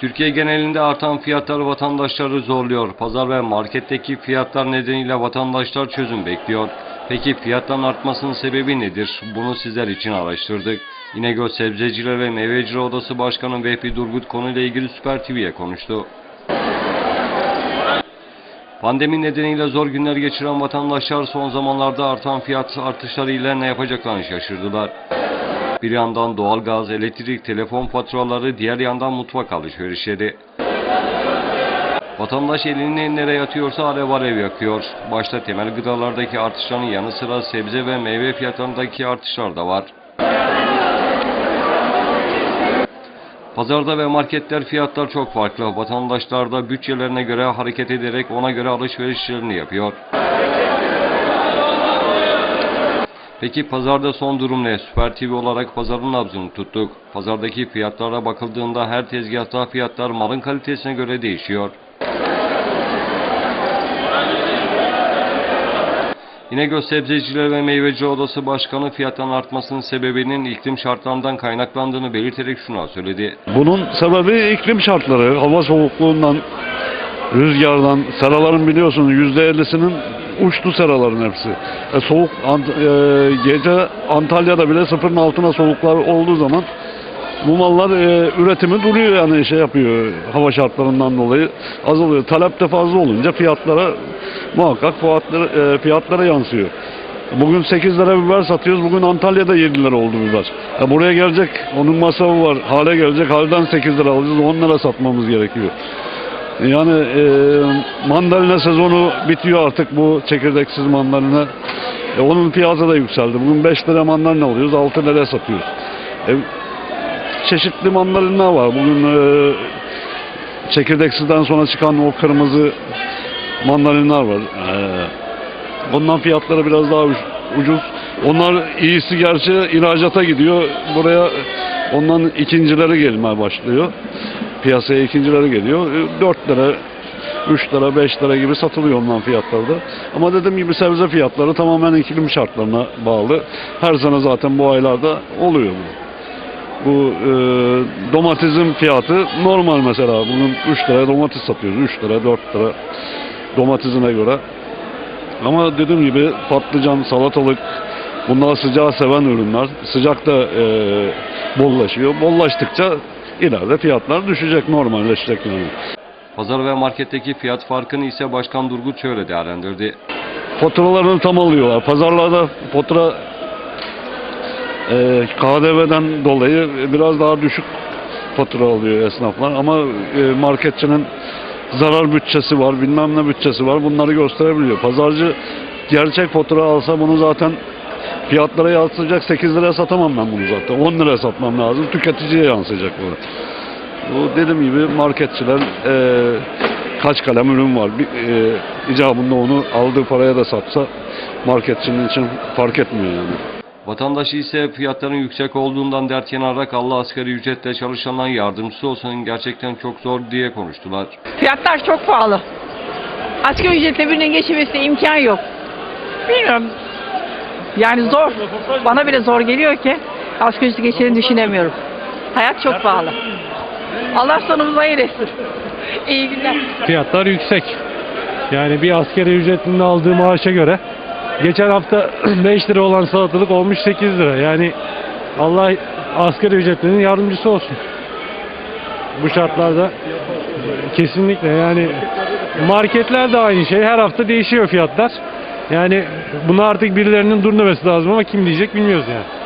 Türkiye genelinde artan fiyatlar vatandaşları zorluyor. Pazar ve marketteki fiyatlar nedeniyle vatandaşlar çözüm bekliyor. Peki fiyatların artmasının sebebi nedir? Bunu sizler için araştırdık. İnegöl Sebzeciler ve Meyveciler Odası Başkanı Vehbi Durgut konuyla ilgili Süper TV'ye konuştu. Pandemi nedeniyle zor günler geçiren vatandaşlar son zamanlarda artan fiyat artışlarıyla ne yapacaklarını şaşırdılar. Bir yandan doğalgaz, elektrik, telefon faturaları, diğer yandan mutfak alışverişleri. Vatandaş elini nereye atıyorsa alev alev yakıyor. Başta temel gıdalardaki artışların yanı sıra sebze ve meyve fiyatlarındaki artışlar da var. Pazarda ve marketler fiyatlar çok farklı. Vatandaşlar da bütçelerine göre hareket ederek ona göre alışverişlerini yapıyor. Peki pazarda son durum ne? Süper TV olarak pazarın nabzını tuttuk. Pazardaki fiyatlara bakıldığında her tezgahta fiyatlar malın kalitesine göre değişiyor. İnegöl Sebzeciler ve Meyveci Odası Başkanı fiyatların artmasının sebebinin iklim şartlarından kaynaklandığını belirterek şuna söyledi. Bunun sebebi iklim şartları, hava soğukluğundan, rüzgardan, seraların biliyorsunuz yüzde ellisinin uçtu seraların hepsi. E, soğuk Ant- e, gece Antalya'da bile sıfırın altına soğuklar olduğu zaman bu mallar e, üretimi duruyor yani şey yapıyor hava şartlarından dolayı azalıyor. Talep de fazla olunca fiyatlara muhakkak fiyatlara, e, fiyatlara yansıyor. Bugün 8 lira biber satıyoruz. Bugün Antalya'da 7 lira oldu biber. E buraya gelecek. Onun masrafı var. Hale gelecek. Halden 8 lira alacağız. 10 lira satmamız gerekiyor. Yani e, mandalina sezonu bitiyor artık bu çekirdeksiz mandalina. E, onun fiyatı da yükseldi. Bugün 5 lira mandalina alıyoruz. 6 lira satıyoruz. E, çeşitli mandalina var. Bugün e, çekirdeksizden sonra çıkan o kırmızı mandalinalar var. E, Ondan fiyatları biraz daha uc- ucuz. Onlar iyisi gerçi ihracata gidiyor. Buraya ondan ikincileri gelmeye başlıyor. Piyasaya ikincileri geliyor. 4 lira, 3 lira, 5 lira gibi satılıyor ondan fiyatlarda. Ama dediğim gibi sebze fiyatları tamamen iklim şartlarına bağlı. Her sene zaten bu aylarda oluyor bu. Bu e, domatesin fiyatı normal mesela. Bugün 3 liraya domates satıyoruz. 3 lira, 4 lira domatesine göre. Ama dediğim gibi patlıcan, salatalık bunlar sıcağı seven ürünler. Sıcak da e, bollaşıyor. Bollaştıkça ileride fiyatlar düşecek, normalleşecek yani. Pazar ve marketteki fiyat farkını ise Başkan Durgut şöyle değerlendirdi. Faturalarını tam alıyorlar. Pazarlarda fatura e, KDV'den dolayı biraz daha düşük fatura alıyor esnaflar. Ama e, marketçinin zarar bütçesi var, bilmem ne bütçesi var. Bunları gösterebiliyor. Pazarcı gerçek fatura alsa bunu zaten fiyatlara yansıyacak. 8 liraya satamam ben bunu zaten. 10 liraya satmam lazım. Tüketiciye yansıyacak bu. Bu dediğim gibi marketçiler e, kaç kalem ürün var. Bir, e, icabında onu aldığı paraya da satsa marketçinin için fark etmiyor yani. Vatandaş ise fiyatların yüksek olduğundan dert yanarak Allah asgari ücretle çalışanların yardımcısı olsun gerçekten çok zor diye konuştular. Fiyatlar çok pahalı. Asgari ücretle birinin geçinmesine imkan yok. Bilmiyorum. Yani zor. Bana bile zor geliyor ki asgari ücretle geçineni düşünemiyorum. Hayat çok pahalı. Allah sonumuzu hayır etsin. İyi günler. fiyatlar yüksek. Yani bir askeri ücretinde aldığı maaşa göre geçen hafta 5 lira olan salatalık olmuş 8 lira. Yani Allah asgari ücretlinin yardımcısı olsun. Bu şartlarda kesinlikle yani marketler de aynı şey. Her hafta değişiyor fiyatlar. Yani bunu artık birilerinin dur demesi lazım ama kim diyecek bilmiyoruz yani.